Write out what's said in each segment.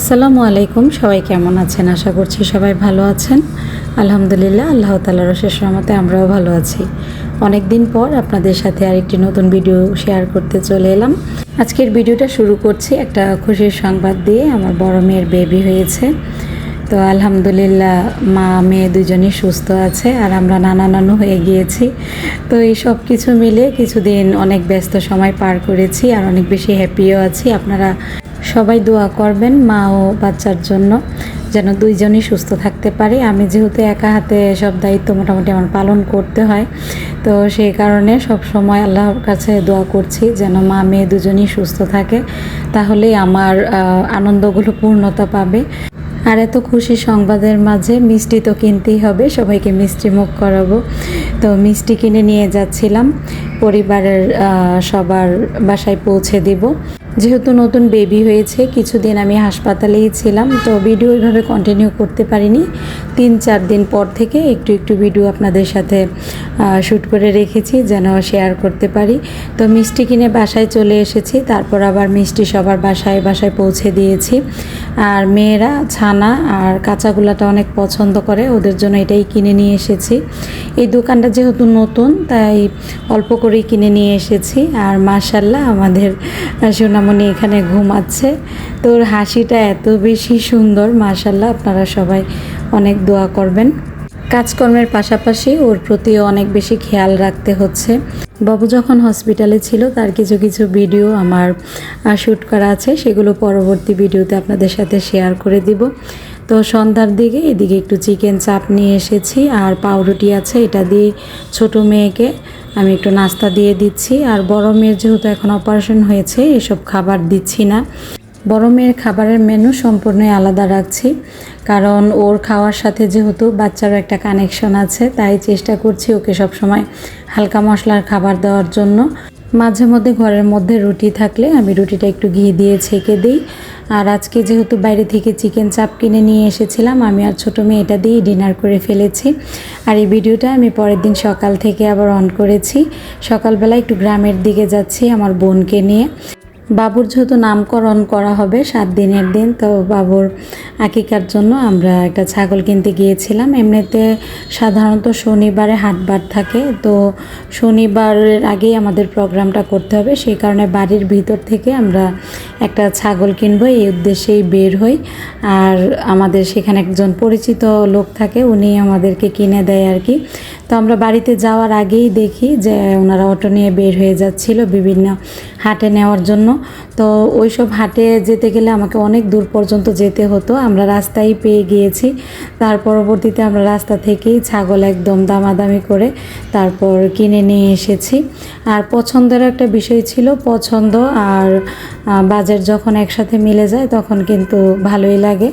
আসসালামু আলাইকুম। সবাই কেমন আছেন? আশা করছি সবাই ভালো আছেন। আলহামদুলিল্লাহ, আল্লাহ তালার শেষ রহমতে আমরাও ভালো আছি। অনেক দিন পর আপনাদের সাথে আরেকটি নতুন ভিডিও শেয়ার করতে চলে এলাম। আজকের ভিডিওটা শুরু করছি একটা খুশির সংবাদ দিয়ে। আমার বড় মেয়ের বেবি হয়েছে। তো আলহামদুলিল্লাহ, মা, মেয়ে দুজনই সুস্থ আছে আর আমরা নানা নানু হয়ে গিয়েছি। তো এই সব কিছু মিলে কিছুদিন অনেক ব্যস্ত সময় পার করেছি আর অনেক বেশি হ্যাপিও আছি। আপনারা সবাই দোয়া করবেন মা ও বাচ্চার জন্য, যেন দুইজনই সুস্থ থাকতে পারে। আমি যেহেতু একা হাতে সব দায়িত্ব মোটামুটি আমার পালন করতে হয়, তো সেই কারণে সব সময় আল্লাহর কাছে দোয়া করছি যেন মা মেয়ে দুজনই সুস্থ থাকে, তাহলেই আমার আনন্দগুলো পূর্ণতা পাবে। আর এত খুশি সংবাদের মাঝে মিষ্টি তো কিনতেই হবে, সবাইকে মিষ্টি মুখ করাবো। তো মিষ্টি কিনে নিয়ে যাচ্ছিলাম, পরিবারের সবার বাসায় পৌঁছে দিব। যেহেতু নতুন বেবি হয়েছে, কিছুদিন আমি হাসপাতালেই ছিলাম, তো ভিডিও ওইভাবে কন্টিনিউ করতে পারিনি। তিন চার দিন পর থেকে একটু একটু ভিডিও আপনাদের সাথে শ্যুট করে রেখেছি যেন শেয়ার করতে পারি। তো মিষ্টি কিনে বাসায় চলে এসেছি, তারপর আবার মিষ্টি সবার বাসায় বাসায় পৌঁছে দিয়েছি। আর মেয়েরা ছানা আর কাঁচাগুলাটা অনেক পছন্দ করে, ওদের জন্য এটাই কিনে নিয়ে এসেছি। এই দোকানটা যেহেতু নতুন, তাই অল্প করেই কিনে নিয়ে এসেছি। আর মার্শাল্লাহ আমাদের সোনামণি এখানে ঘুমাচ্ছে। তো ওর হাসিটা এত বেশি সুন্দর মার্শাল্লাহ আপনারা সবাই অনেক দোয়া করবেন। কাজকর্মের পাশাপাশি ওর প্রতিও অনেক বেশি খেয়াল রাখতে হচ্ছে। বাবু যখন হসপিটালে ছিল, তার কিছু কিছু ভিডিও আমার শ্যুট করা আছে। সেগুলো পরবর্তী ভিডিওতে আপনাদের সাথে শেয়ার করে দিব। তো সন্ধ্যার দিকে এদিকে একটু চিকেন চাপ নিয়ে এসেছি। আর পাউরুটি আছে, এটা দিয়ে ছোট মেয়েকে আমি একটু নাস্তা দিয়ে দিচ্ছি। আর বড় মেয়ের যেহেতু এখন অপারেশন হয়েছে, এসব খাবার দিচ্ছি না। বড় মেয়ের খাবারের মেনু সম্পূর্ণই আলাদা রাখছি। কারণ ওর খাওয়ার সাথে যেহেতু বাচ্চারও একটা কানেকশন আছে, তাই চেষ্টা করছি ওকে সবসময় হালকা মশলার খাবার দেওয়ার জন্য। মাঝে মধ্যে ঘরের মধ্যে রুটি থাকলে আমি রুটিটা একটু ঘি দিয়ে ছেঁকে দিই। আর আজকে যেহেতু বাইরে থেকে চিকেন চাপ কিনে নিয়ে এসেছিলাম, আমি আর ছোটো মেয়ে এটা দিয়েই ডিনার করে ফেলেছি। আর এই ভিডিওটা আমি পরের দিন সকাল থেকে আবার অন করেছি। সকালবেলা একটু গ্রামের দিকে যাচ্ছি আমার বোনকে নিয়ে। বাবুর যেহেতু নামকরণ করা হবে সাত দিনের দিন, তো বাবুর আকিকার জন্য আমরা একটা ছাগল কিনতে গিয়েছিলাম। এমনিতে সাধারণত শনিবারে হাটবার থাকে, তো শনিবারের আগেই আমাদের প্রোগ্রামটা করতে হবে। সেই কারণে বাড়ির ভিতর থেকে আমরা একটা ছাগল কিনবো, এই উদ্দেশ্যেই বের হই। আর আমাদের সেখানে একজন পরিচিত লোক থাকে, উনি আমাদেরকে কিনে দেয় আর কি। তো আমরা বাড়িতে যাওয়ার আগেই দেখি যে ওনারা অটো নিয়ে বের হয়ে যাচ্ছিল। বিভিন্ন হাটে নেওয়ার জন্য। তো ওই সব হাটে যেতে গেলে আমাকে অনেক দূর পর্যন্ত যেতে হতো। আমরা রাস্তায় পেয়ে গিয়েছি। তার পরবর্তীতে আমরা রাস্তা থেকেই ছাগল একদম দামাদামি করে তারপর কিনে নিয়ে এসেছি। আর পছন্দের একটা বিষয় ছিল পছন্দ আর বাজার যখন একসাথে মিলে যায় তখন কিন্তু ভালোই লাগে।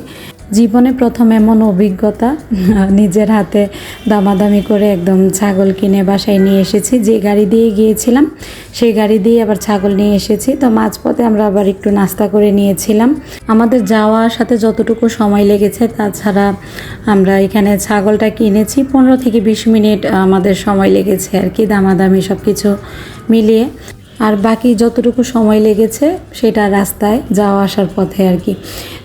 জীবনে প্রথম এমন অভিজ্ঞতা, নিজের হাতে দামাদামি করে একদম ছাগল কিনে বাসায় নিয়ে এসেছি। যে গাড়ি দিয়ে গিয়েছিলাম, সেই গাড়ি দিয়ে আবার ছাগল নিয়ে এসেছি। তো মাঝপথে আমরা আবার একটু নাস্তা করে নিয়েছিলাম। আমাদের যাওয়ার সাথে যতটুকু সময় লেগেছে, তাছাড়া আমরা এখানে ছাগলটা কিনেছি। পনেরো থেকে বিশ মিনিট আমাদের সময় লেগেছে আর কি, দামাদামি সব কিছু মিলিয়ে। আর বাকি যতটুকু সময় লেগেছে সেটা রাস্তায় যাওয়া আসার পথে আর কি।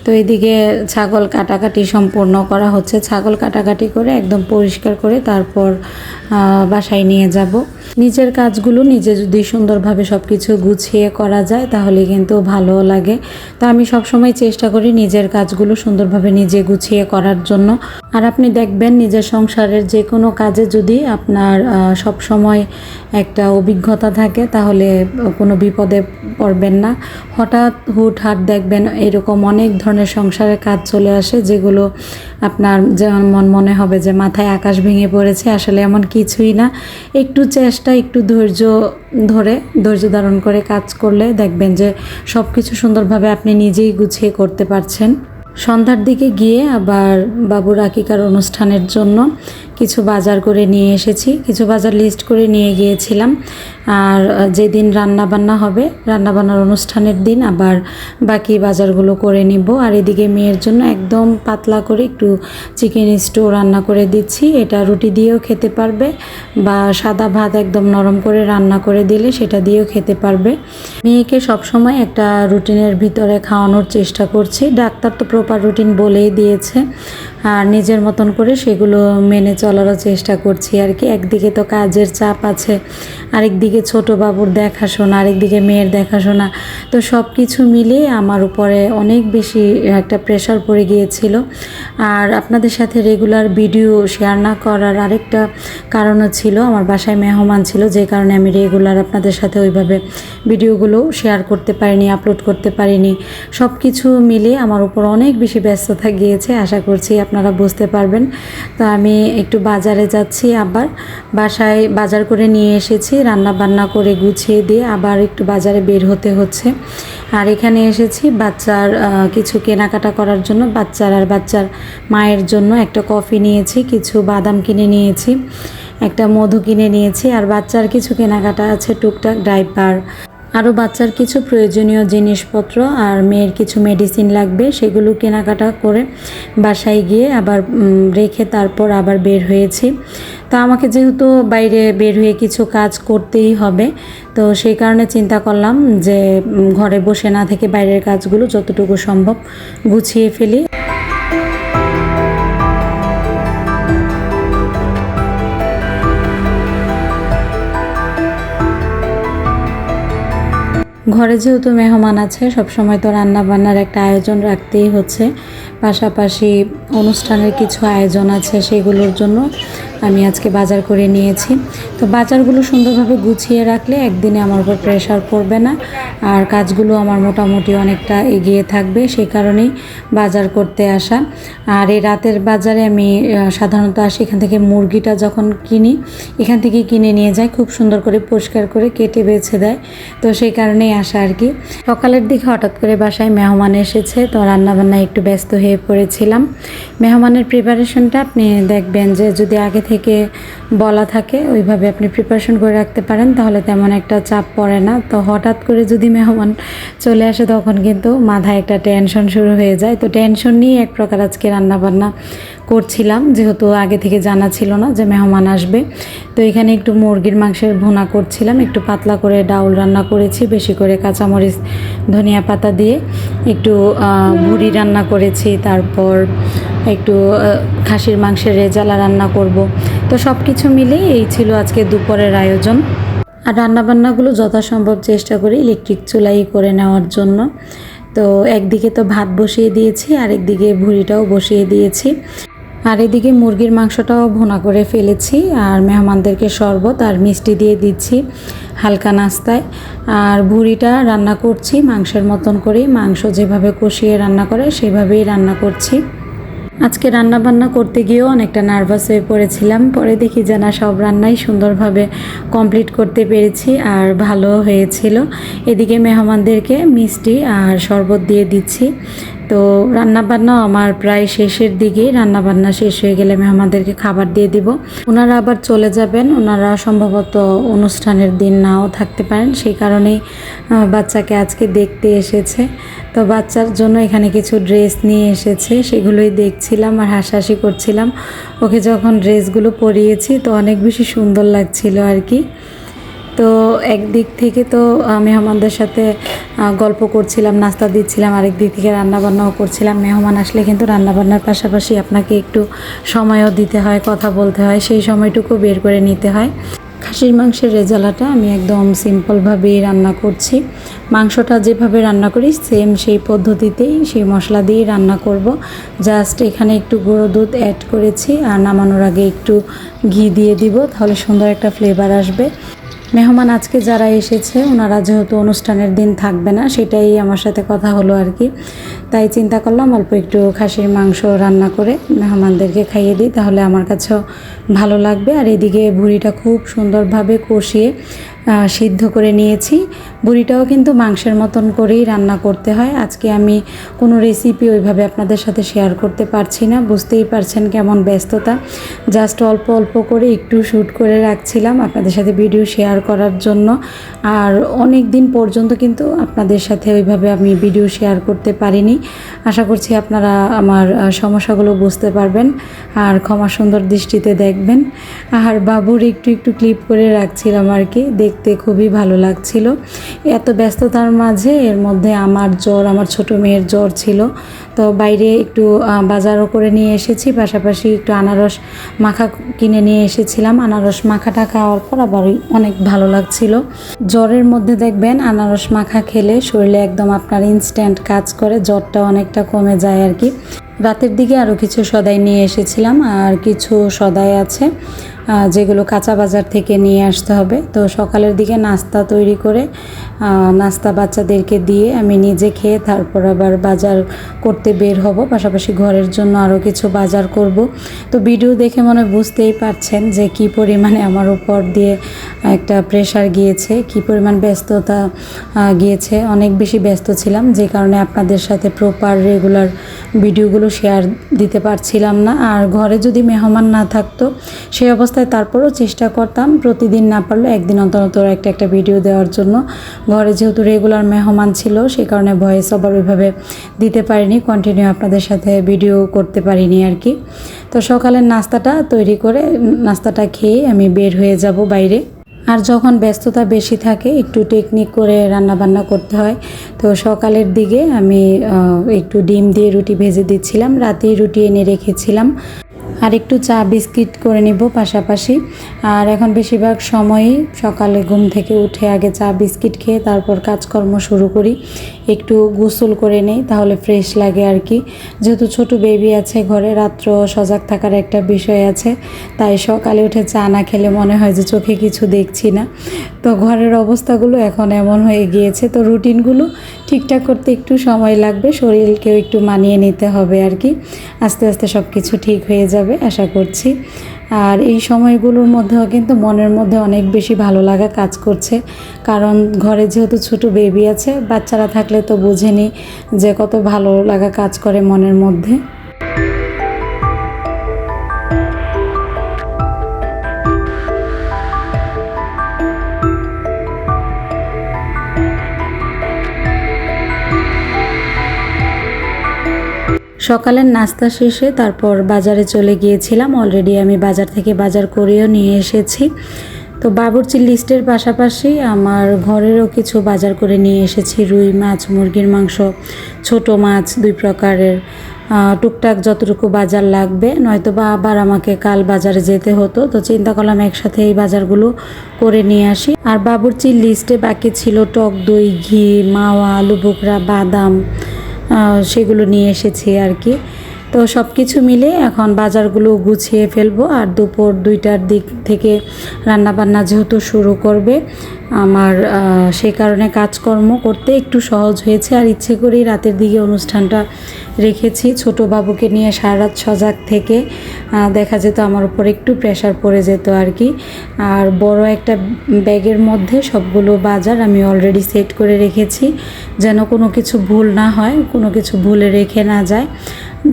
তো এদিকে ছাগল কাটাকাটি সম্পূর্ণ করা হচ্ছে। ছাগল কাটাকাটি করে একদম পরিষ্কার করে তারপর বাসায় নিয়ে যাব। নিজের কাজগুলো নিজে যদি সুন্দরভাবে সব কিছু গুছিয়ে করা যায় তাহলে কিন্তু ভালো লাগে। তো আমি সবসময় চেষ্টা করি নিজের কাজগুলো সুন্দরভাবে নিজে গুছিয়ে করার জন্য। আর আপনি দেখবেন নিজের সংসারের যে কোনো কাজে যদি আপনার সব সময় একটা অভিজ্ঞতা থাকে, তাহলে কোনো বিপদে পড়বেন না। হঠাৎ হুটহাট দেখবেন এরকম অনেক ধরনের সংসারের কাজ চলে আসে, যেগুলো আপনার যেমন মনে হবে যে মাথায় আকাশ ভেঙে পড়েছে, আসলে এমন কিছুই না। একটু চেষ্টা, একটু ধৈর্য ধরে, ধৈর্য ধারণ করে কাজ করলে দেখবেন যে সব কিছু সুন্দরভাবে আপনি নিজেই গুছিয়ে করতে পারছেন। সন্ধ্যার দিকে গিয়ে আবার বাবুর আকিকার অনুষ্ঠানের জন্য কিছু বাজার করে নিয়ে এসেছি, কিছু বাজার লিস্ট করে নিয়ে গিয়েছিলাম। আর যেদিন রান্না বান্না হবে রান্না বান্নার অনুষ্ঠানের দিন আবার বাকি বাজারগুলো করে নিব। আর এদিকে মেয়ের জন্য একদম পাতলা করে একটু চিকেন স্টো রান্না করে দিচ্ছি। এটা রুটি দিয়েও খেতে পারবে বা সাদা ভাত একদম নরম করে রান্না করে দিলে সেটা দিয়েও খেতে পারবে। মেয়েকে সবসময় একটা রুটিনের ভিতরে খাওয়ানোর চেষ্টা করছি। ডাক্তার তো প্রপার রুটিন বলেই দিয়েছে। আর নিজের মতন করে সেগুলো মেনে চলারও চেষ্টা করছি আর কি। একদিকে তো কাজের চাপ আছে, আরেকদিকে ছোট বাবুর দেখাশোনা, আরেকদিকে মেয়ের দেখাশোনা। তো সব কিছু মিলিয়ে আমার উপরে অনেক বেশি একটা প্রেশার পড়ে গিয়েছিল। আর আপনাদের সাথে রেগুলার ভিডিও শেয়ার না করার আরেকটা কারণও ছিল, আমার বাসায় মেহমান ছিল, যে কারণে আমি রেগুলার আপনাদের সাথে ওইভাবে ভিডিওগুলো শেয়ার করতে পারিনি আপলোড করতে পারিনি। সব কিছু মিলিয়ে আমার উপর অনেক বেশি ব্যস্ততা গিয়েছে, আশা করছি আপনারা বুঝতে পারবেন। তো আমি একটু বাজারে যাচ্ছি আবার। বাসায় বাজার করে নিয়ে এসেছি রান্না বান্না করে গুছিয়ে দিয়ে আবার একটু বাজারে বের হতে হচ্ছে। আর এখানে এসেছি বাচ্চার কিছু কেনাকাটা করার জন্য, বাচ্চার আর বাচ্চার মায়ের জন্য একটা কফি নিয়েছি, কিছু বাদাম কিনে নিয়েছি, একটা মধু কিনে নিয়েছি, আর বাচ্চার কিছু কেনাকাটা আছে, টুকটাক, ডাইপার। আরও বাচ্চার কিছু প্রয়োজনীয় জিনিসপত্র আর মেয়ের কিছু মেডিসিন লাগবে, সেগুলো কেনাকাটা করে বাসায় গিয়ে আবার রেখে তারপর আবার বের হয়েছি। তো আমাকে যেহেতু বাইরে বের হয়ে কিছু কাজ করতেই হবে, তো সেই কারণে চিন্তা করলাম যে ঘরে বসে না থেকে বাইরের কাজগুলো যতটুকু সম্ভব গুছিয়ে ফেলি। ঘরে যেহেতু মেহমান আছে, সবসময় তো রান্না বান্নার একটা আয়োজন রাখতেই হচ্ছে। পাশাপাশি অনুষ্ঠানের কিছু আয়োজন আছে সেগুলোর জন্য আমি আজকে বাজার করে নিয়েছি। তো বাজারগুলো সুন্দরভাবে গুছিয়ে রাখলে একদিনে আমার উপর প্রেশার পড়বে না, আর কাজগুলো আমার মোটামুটি অনেকটা এগিয়ে থাকবে সেই কারণেই বাজার করতে আসা। আর এই রাতের বাজারে আমি সাধারণত আসি এখান থেকে মুরগিটা যখন কিনি, এখান থেকে কিনে নিয়ে যাই, খুব সুন্দর করে পরিষ্কার করে কেটে বেছে দেয়। তো সেই কারণেই আসা আর কি। সকালের দিকে হঠাৎ করে বাসায় মেহমান এসেছে, তো রান্নাবান্নায় একটু ব্যস্ত হয়ে পড়েছিলাম। মেহমানের প্রিপারেশনটা আপনি দেখবেন যে যদি আগে থেকে বলা থাকে, ওইভাবে আপনি প্রিপারেশন করে রাখতে পারেন, তাহলে তেমন একটা চাপ পড়ে না। তো হঠাৎ করে যদি মেহমান চলে আসে, তখন কিন্তু মাথায় একটা টেনশন শুরু হয়ে যায়। তো টেনশন নিয়ে এক প্রকার আজকে রান্নাবান্না করছিলাম, যেহেতু আগে থেকে জানা ছিল না যে মেহমান আসবে। তো এখানে একটু মুরগির মাংসের ভুনা করছিলাম, একটু পাতলা করে ডাউল রান্না করেছি, বেশি করে কাঁচামরিচ, ধনিয়া পাতা দিয়ে একটু ভুড়ি রান্না করেছি, তারপর একটু খাসির মাংসের রেজালা রান্না করব। তো সব কিছু মিলেই এই ছিল আজকে দুপুরের আয়োজন। আর রান্নাবান্নাগুলো যথাসম্ভব চেষ্টা করি ইলেকট্রিক চুলাই করে নেওয়ার জন্য। তো একদিকে তো ভাত বসিয়ে দিয়েছি আর একদিকে ভুড়িটাও বসিয়ে দিয়েছি। আর এদিকে মুরগির মাংসটাও ভুনা করে ফেলেছি আর মেহমানদেরকে শরবত আর মিষ্টি দিয়ে দিচ্ছি হালকা নাস্তায়। আর ভুড়িটা রান্না করছি, মাংসের মতন করেই। মাংস যেভাবে কষিয়ে রান্না করে, সেভাবেই রান্না করছি। আজকে রান্না বান্না করতে গিয়েও অনেকটা নার্ভাস হয়ে পড়েছিলাম। পরে দেখি যে না, সব রান্নাই সুন্দরভাবে কমপ্লিট করতে পেরেছি আর ভালো হয়েছিল। এদিকে মেহমানদেরকে মিষ্টি আর শরবত দিয়ে দিচ্ছি। তো রান্নাবান্নাও আমার প্রায় শেষের দিকেই। রান্নাবান্না শেষ হয়ে গেলে আমি আমাদেরকে খাবার দিয়ে দিব। ওনারা আবার চলে যাবেন। ওনারা সম্ভবত অনুষ্ঠানের দিন নাও থাকতে পারেন। সেই কারণেই বাচ্চাকে আজকে দেখতে এসেছে। তো বাচ্চার জন্য এখানে কিছু ড্রেস নিয়ে এসেছে। সেগুলোই দেখছিলাম আর হাসাহাসি করছিলাম। ওকে যখন ড্রেসগুলো পরিয়েছি, তো অনেক বেশি সুন্দর লাগছিল আর কি। তো একদিক থেকে তো মেহমানদের সাথে গল্প করছিলাম, নাস্তা দিচ্ছিলাম, আরেক দিক থেকে রান্নাবান্নাও করছিলাম। মেহমান আসলে কিন্তু রান্নাবান্নার পাশাপাশি আপনাকে একটু সময়ও দিতে হয়, কথা বলতে হয়, সেই সময়টুকু বের করে নিতে হয়। খাসির মাংসের রেজালাটা আমি একদম সিম্পলভাবেই রান্না করছি। মাংসটা যেভাবে রান্না করি, সেম সেই পদ্ধতিতেই সেই মশলা দিয়েই রান্না করব। জাস্ট এখানে একটু গুঁড়ো দুধ অ্যাড করেছি, আর নামানোর আগে একটু ঘি দিয়ে দিব, তাহলে সুন্দর একটা ফ্লেভার আসবে। মেহমান আজকে যারা এসেছে, ওনারা যেহেতু অনুষ্ঠানের দিন থাকবে না, সেটাই আমার সাথে কথা হলো আর কি। তাই চিন্তা করলাম অল্প একটু খাসির মাংস রান্না করে মেহমানদেরকে খাইয়ে দিই, তাহলে আমার কাছেও ভালো লাগবে। আর এদিকে ভুড়িটা খুব সুন্দরভাবে কষিয়ে সিদ্ধ করে নিয়েছি। বুড়িটাও কিন্তু মাংসের মতন করেই রান্না করতে হয়। আজকে আমি কোনো রেসিপি ওইভাবে আপনাদের সাথে শেয়ার করতে পারছি না। বুঝতেই পারছেন কেমন ব্যস্ততা। জাস্ট অল্প অল্প করে একটু শ্যুট করে রাখছিলাম আপনাদের সাথে ভিডিও শেয়ার করার জন্য। আর অনেক দিন পর্যন্ত কিন্তু আপনাদের সাথে ওইভাবে আমি ভিডিও শেয়ার করতে পারিনি। আশা করছি আপনারা আমার সমস্যাগুলো বুঝতে পারবেন আর ক্ষমা সুন্দর দৃষ্টিতে দেখবেন। আর বাবুর একটু একটু ক্লিপ করে রাখছিলাম আর কি, দেখতে খুবই ভালো লাগছিল। এত ব্যস্ততার মাঝে এর মধ্যে আমার জ্বর, আমার ছোট মেয়ের জ্বর ছিল। তো বাইরে একটু বাজারও করে নিয়ে এসেছি, পাশাপাশি একটু আনারস মাখা কিনে নিয়ে এসেছিলাম। আনারস মাখাটা খাওয়ার পর আবার অনেক ভালো লাগছিল। জ্বরের মধ্যে দেখবেন আনারস মাখা খেলে শরীরে একদম আপনার ইনস্ট্যান্ট কাজ করে জ্বরটা অনেকটা কমে যায় আর কি। রাতের দিকে আরও কিছু সদাই নিয়ে এসেছিলাম আর কিছু সদাই আছে যেগুলো কাঁচা বাজার থেকে নিয়ে আসতে হবে। তো সকালের দিকে নাস্তা তৈরি করে নাস্তা বাচ্চাদেরকে দিয়ে আমি নিজে খেয়ে তারপর আবার বাজার করতে বের হব। পাশাপাশি ঘরের জন্য আরও কিছু বাজার করব। তো ভিডিও দেখে মনে বুঝতেই পারছেন যে কি পরিমাণে আমার উপর দিয়ে একটা প্রেশার গিয়েছে, কি পরিমাণ ব্যস্ততা গিয়েছে। অনেক বেশি ব্যস্ত ছিলাম, যে কারণে আপনাদের সাথে প্রপার রেগুলার ভিডিওগুলো শেয়ার দিতে পারছিলাম না। আর ঘরে যদি মেহমান না থাকতো, সেই অবস্থায় তারপরও চেষ্টা করতাম প্রতিদিন না পারলে একদিন অন্তর অন্তর একটা একটা ভিডিও দেওয়ার জন্য। ঘরে যেহেতু রেগুলার মেহমান ছিল সেই কারণে ভয়েস আবার ওইভাবে দিতে পারিনি কন্টিনিউ আপনাদের সাথে ভিডিও করতে পারিনি আর কি। তো সকালের নাস্তাটা তৈরি করে নাস্তাটা খেয়ে আমি বের হয়ে যাব বাইরে। আর যখন ব্যস্ততা বেশি থাকে, একটু টেকনিক করে রান্না বান্না করতে হয়। তো সকালের দিকে আমি একটু ডিম দিয়ে রুটি ভেজে দিচ্ছিলাম। রাতেই রুটি এনে রেখেছিলাম। আর একটু চা বিস্কিট করে নিব পাশাপাশি। আর এখন বেশিরভাগ সময়ই সকালে ঘুম থেকে উঠে আগে চা বিস্কিট খেয়ে তারপর কাজকর্ম শুরু করি। একটু গোসল করে নেই, তাহলে ফ্রেশ লাগে আর কি। যেহেতু ছোট বেবি আছে ঘরে, রাত্র সজাগ থাকার একটা বিষয় আছে, তাই সকালে উঠে চা না খেলে মনে হয় যে চোখে কিছু দেখছি না। তো ঘরের অবস্থাগুলো এখন এমন হয়ে গিয়েছে, তো রুটিনগুলো ঠিকঠাক করতে একটু সময় লাগবে, শরীরকেও একটু মানিয়ে নিতে হবে আর কি। আস্তে আস্তে সব কিছু ঠিক হয়ে যাবে, আশা করছি। আর এই সময়গুলোর মধ্যেও কিন্তু মনের মধ্যে অনেক বেশি ভালো লাগা কাজ করছে। কারণ ঘরে যেহেতু ছোট বেবি আছে, বাচ্চারা থাকলে তো বোঝেনি যে কত ভালো লাগা কাজ করে মনের মধ্যে। সকালের নাস্তা শেষে তারপর বাজারে চলে গিয়েছিলাম। অলরেডি আমি বাজার থেকে বাজার করেও নিয়ে এসেছি। তো বাবুর্চির লিস্টের পাশাপাশি আমার ঘরেরও কিছু বাজার করে নিয়ে এসেছি। রুই মাছ, মুরগির মাংস, ছোট মাছ, দুই প্রকারের টুকটাক যতটুকু বাজার লাগবে। নয়তো বা আবার আমাকে কাল বাজারে যেতে হতো। তো চিন্তা করলাম একসাথে এই বাজারগুলো করে নিয়ে আসি। আর বাবুর্চির লিস্টে বাকি ছিল টক দই, ঘি, মাওয়া, আলু বোকরা, বাদাম সেগুলো নিয়ে এসেছি আর কি। তো সব কিছু মিলে এখন বাজারগুলো গুছিয়ে ফেলব আর দুপুর দুইটার দিক থেকে রান্নাবান্না যেহেতু শুরু করবে, আমার সে কারণে কাজকর্ম করতে একটু সহজ হয়েছে আর ইচ্ছে করেই রাতের দিকে অনুষ্ঠানটা রেখেছি। ছোট বাবুকে নিয়ে সারা রাত সজাগ থেকে দেখা যেত আমার উপর একটু প্রেশার পড়ে যেত আর কি। আর বড় একটা ব্যাগের মধ্যে সবগুলো বাজার আমি অলরেডি সেট করে রেখেছি, যেন কোনো কিছু ভুল না হয়, কোনো কিছু ভুলে রেখে না যায়।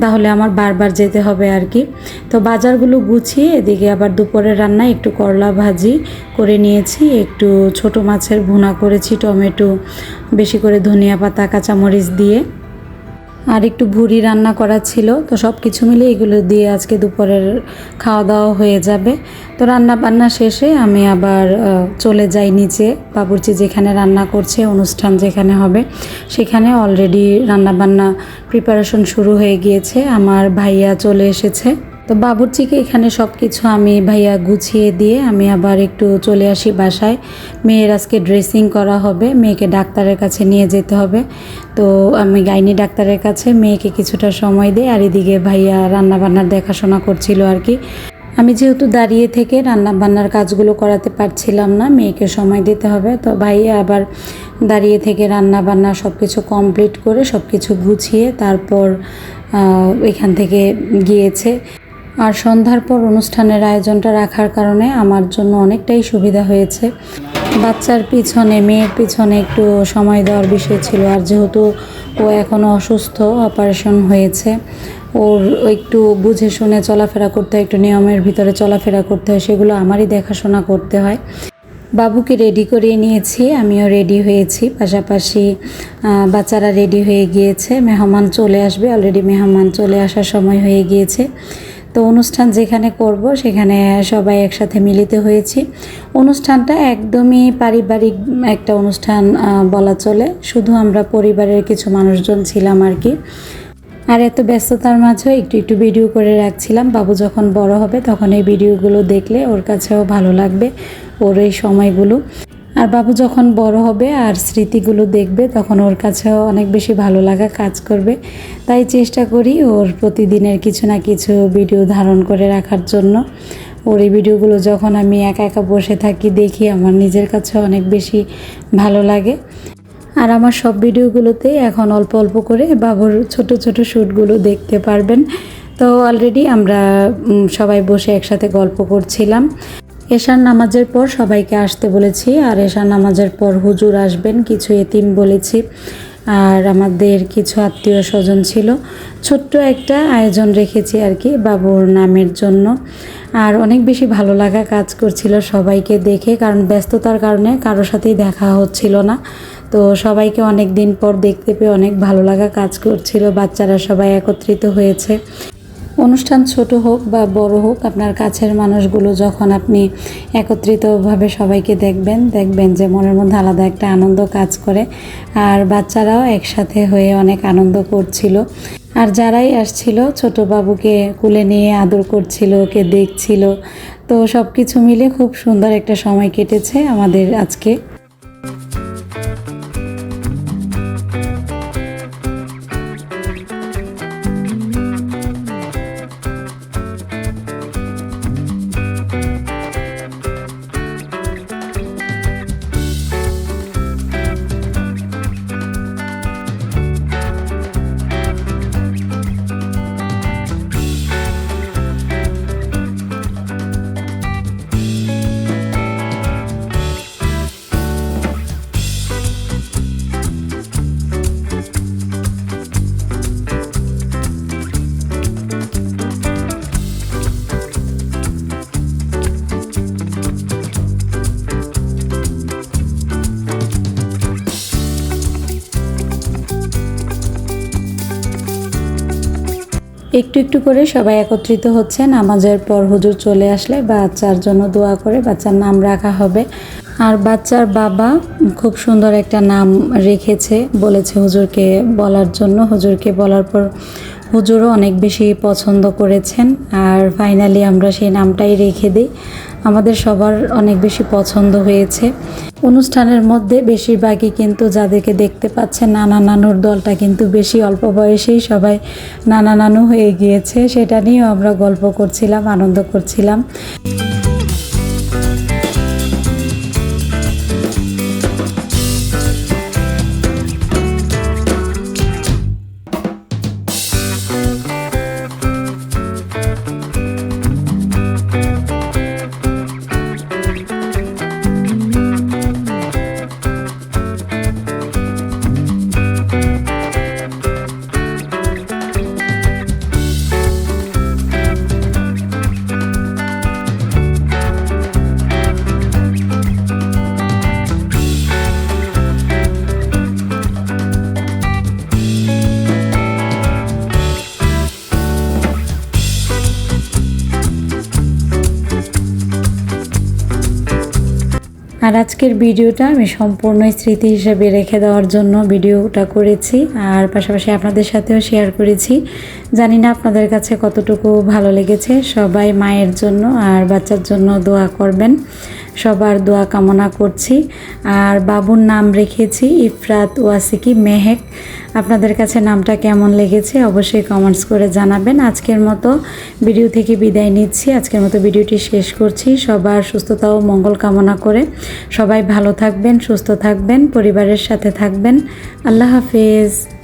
তাহলে আমার বারবার যেতে হবে আর কি। তো বাজারগুলো গুছিয়ে এদিকে আবার দুপুরের রান্না একটু করলা ভাজি করে নিয়েছি, একটু ছোট মাছের ভুনা করেছি, টমেটো, বেশি করে ধনিয়া পাতা, কাঁচামরিচ দিয়ে। আর একটু ভুড়ি রান্না করা ছিল, তো সব কিছু মিলে এগুলো দিয়ে আজকে দুপুরের খাওয়া দাওয়া হয়ে যাবে। তো রান্না বান্না শেষে আমি আবার চলে যাই নিচে, বাবুর্চি যেখানে রান্না করছে, অনুষ্ঠান যেখানে হবে, সেখানে অলরেডি রান্না বান্না প্রিপারেশন শুরু হয়ে গিয়েছে। আমার ভাইয়া চলে এসেছে। তো বাবুর্চিকে এখানে সব কিছু আমি ভাইয়া গুছিয়ে দিয়ে আমি আবার একটু চলে আসি বাসায়। মেয়ের আজকে ড্রেসিং করা হবে, মেয়েকে ডাক্তারের কাছে নিয়ে যেতে হবে। তো আমি গাইনি ডাক্তারের কাছে, মেয়েকে কিছুটা সময় দিই আর এদিকে ভাইয়া রান্নাবান্নার দেখাশোনা করছিল আর কি। আমি যেহেতু দাঁড়িয়ে থেকে রান্না বান্নার কাজগুলো করাতে পারছিলাম না, মেয়েকে সময় দিতে হবে। তো ভাইয়া আবার দাঁড়িয়ে থেকে রান্না বান্না সব কিছু কমপ্লিট করে সব কিছু গুছিয়ে তারপর এখান থেকে গিয়েছে। আর সন্ধ্যার পর অনুষ্ঠানের আয়োজনটা রাখার কারণে আমার জন্য অনেকটাই সুবিধা হয়েছে। বাচ্চার পিছনে, মেয়ের পিছনে একটু সময় দেওয়ার বিষয় ছিল আর যেহেতু ও এখনও অসুস্থ, অপারেশন হয়েছে, ওর একটু বুঝে শুনে চলাফেরা করতে হয়, একটু নিয়মের ভিতরে চলাফেরা করতে হয়, সেগুলো আমারই দেখাশোনা করতে হয়। বাবুকে রেডি করিয়ে নিয়েছি, আমিও রেডি হয়েছি। পাশাপাশি বাচ্চারা রেডি হয়ে গিয়েছে, মেহমান চলে আসবে অলরেডি মেহমান চলে আসার সময় হয়ে গিয়েছে। তো অনুষ্ঠান যেখানে করব, সেখানে সবাই একসাথে মিলিত হয়েছি। অনুষ্ঠানটা একদমই পারিবারিক একটা অনুষ্ঠান বলা চলে। শুধু আমরা পরিবারের কিছু মানুষজন ছিলাম আর কি। আর এত ব্যস্ততার মাঝেও একটু একটু ভিডিও করে রাখছিলাম। বাবু যখন বড় হবে, তখন এই ভিডিওগুলো দেখলে ওর কাছেও ভালো লাগবে, ওর এই সময়গুলো। আর বাবু যখন বড় হবে আর স্মৃতিগুলো দেখবে, তখন ওর কাছেও অনেক বেশি ভালো লাগা কাজ করবে। তাই চেষ্টা করি ওর প্রতিদিনের কিছু না কিছু ভিডিও ধারণ করে রাখার জন্য। ওর এই ভিডিওগুলো যখন আমি একা একা বসে থাকি, দেখি আমার নিজের কাছে অনেক বেশি ভালো লাগে। আর আমার সব ভিডিওগুলোতেই এখন অল্প অল্প করে বাবুর ছোট ছোট শ্যুটগুলো দেখতে পারবেন। তো অলরেডি আমরা সবাই বসে একসাথে গল্প করছিলাম। এশার নামাজের পর সবাইকে আসতে বলেছি, আর এশার নামাজের পর হুজুর আসবেন, কিছু এতিম বলেছি, আর আমাদের কিছু আত্মীয় স্বজন ছিল। ছোট্ট একটা আয়োজন রেখেছি আর কি, বাবুর নামের জন্য। আর অনেক বেশি ভালো লাগা কাজ করছিল সবাইকে দেখে, কারণ ব্যস্ততার কারণে কারোর সাথেই দেখা হচ্ছিল না। তো সবাইকে অনেক দিন পর দেখতে পেয়ে অনেক ভালো লাগা কাজ করছিল, বাচ্চারা সবাই একত্রিত হয়েছে। অনুষ্ঠান ছোট হোক বা বড় হোক, আপনার কাছের মানুষগুলো যখন আপনি একত্রিতভাবে সবাইকে দেখবেন দেখবেন যে মনের মধ্যে আলাদা একটা আনন্দ কাজ করে। আর বাচ্চারাও একসাথে হয়ে অনেক আনন্দ করছিল। আর যারাই আসছিল, ছোট বাবুকে কুলে নিয়ে আদর করছিল, ওকে দেখছিল। তো সব কিছু মিলে খুব সুন্দর একটা সময় কেটেছে আমাদের আজকে। একটু একটু করে সবাই একত্রিত হচ্ছে, নামাজের পর হুজুর চলে আসলে বাচ্চার জন্য দোয়া করে বাচ্চার নাম রাখা হবে। আর বাচ্চার বাবা খুব সুন্দর একটা নাম রেখেছে, বলেছে হুজুরকে বলার জন্য। হুজুরকে বলার পর হুজুরও অনেক বেশি পছন্দ করেছেন আর ফাইনালি আমরা সেই নামটাই রেখে দিই। আমাদের সবার অনেক বেশি পছন্দ হয়েছে। অনুষ্ঠানের মধ্যে বেশিরভাগই কিন্তু যাদেরকে দেখতে পাচ্ছেন নানা নানুর দলটা কিন্তু বেশি অল্প বয়সেই সবাই নানা নানু হয়ে গিয়েছে। সেটা নিয়েও আমরা গল্প করছিলাম, আনন্দ করছিলাম। আর আজকের ভিডিওটা আমি সম্পূর্ণ স্মৃতি হিসেবে রেখে দেওয়ার জন্য ভিডিওটা করেছি, আর পাশাপাশি আপনাদের সাথেও শেয়ার করেছি। জানি না আপনাদের কাছে কতটুকু ভালো লেগেছে, সবাই মায়ের জন্য আর বাচ্চার জন্য দোয়া করবেন। সবার দোয়া কামনা করছি। আর বাবুর নাম রেখেছি ইফরাত ওয়াসিকি মেহেক। আপনাদের কাছে নামটা কেমন লেগেছে অবশ্যই কমেন্টস করে জানাবেন। আজকের মতো ভিডিও থেকে বিদায় নিচ্ছি। আজকের মতো ভিডিওটি শেষ করছি। সবার সুস্থতা ও মঙ্গল কামনা করে সবাই ভালো থাকবেন, সুস্থ থাকবেন, পরিবারের সাথে থাকবেন। আল্লাহ হাফেজ।